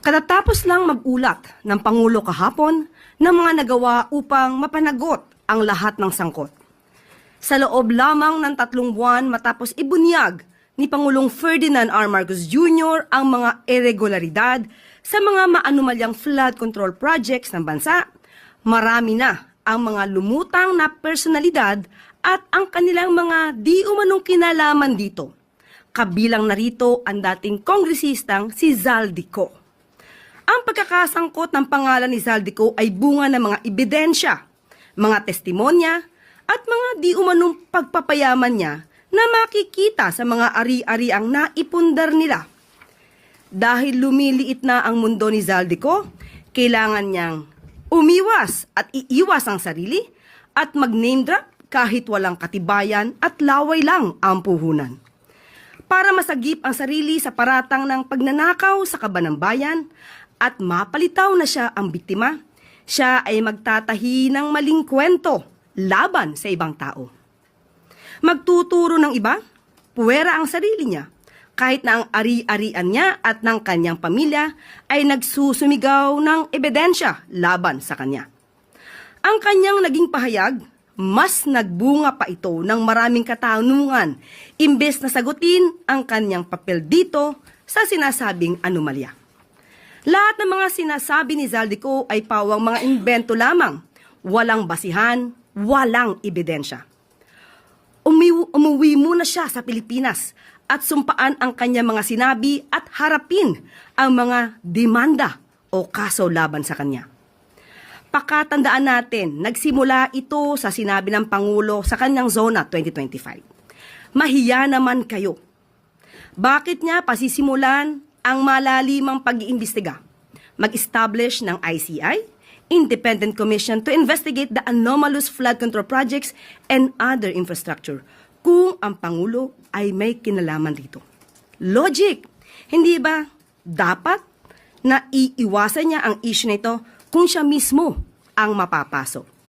Katatapos lang mag-ulat ng Pangulo kahapon ng mga nagawa upang mapanagot ang lahat ng sangkot. Sa loob lamang ng tatlong buwan matapos ibunyag ni Pangulong Ferdinand R. Marcos Jr. ang mga irregularidad sa mga maanumalyang flood control projects ng bansa, marami na ang mga lumutang na personalidad at ang kanilang mga di umanong kinalaman dito. Kabilang narito ang dating kongresistang si Zaldico. Ang pagkakasangkot ng pangalan ni Zaldico ay bunga ng mga ebidensya, mga testimonya, at mga di umanong pagpapayaman niya na makikita sa mga ari-ariang naipundar nila. Dahil lumiliit na ang mundo ni Zaldico, kailangan niyang umiwas at iiwas ang sarili at mag-name drop kahit walang katibayan at laway lang ang puhunan para masagip ang sarili sa paratang ng pagnanakaw sa kaban ng bayan at mapalitaw na siya ang biktima, siya ay magtatahi ng maling kwento laban sa ibang tao. Magtuturo ng iba, puwera ang sarili niya, kahit na ang ari-arian niya at ng kanyang pamilya ay nagsusumigaw ng ebidensya laban sa kanya. Ang kanyang naging pahayag, mas nagbunga pa ito ng maraming katanungan imbes na sagutin ang kanyang papel dito sa sinasabing anomalya. Lahat ng mga sinasabi ni Zaldico ay pawang mga imbento lamang, walang basihan, walang ebidensya. Umiw- umuwi muna siya sa Pilipinas at sumpaan ang kanyang mga sinabi at harapin ang mga demanda o kaso laban sa kanya. Pakatandaan natin, nagsimula ito sa sinabi ng Pangulo sa kanyang zona 2025. Mahiya naman kayo. Bakit niya pasisimulan ang malalimang pag-iimbestiga? Mag-establish ng ICI, Independent Commission to investigate the anomalous flood control projects and other infrastructure kung ang Pangulo ay may kinalaman dito. Logic! Hindi ba dapat na iiwasan niya ang issue nito kung siya mismo ang mapapasok?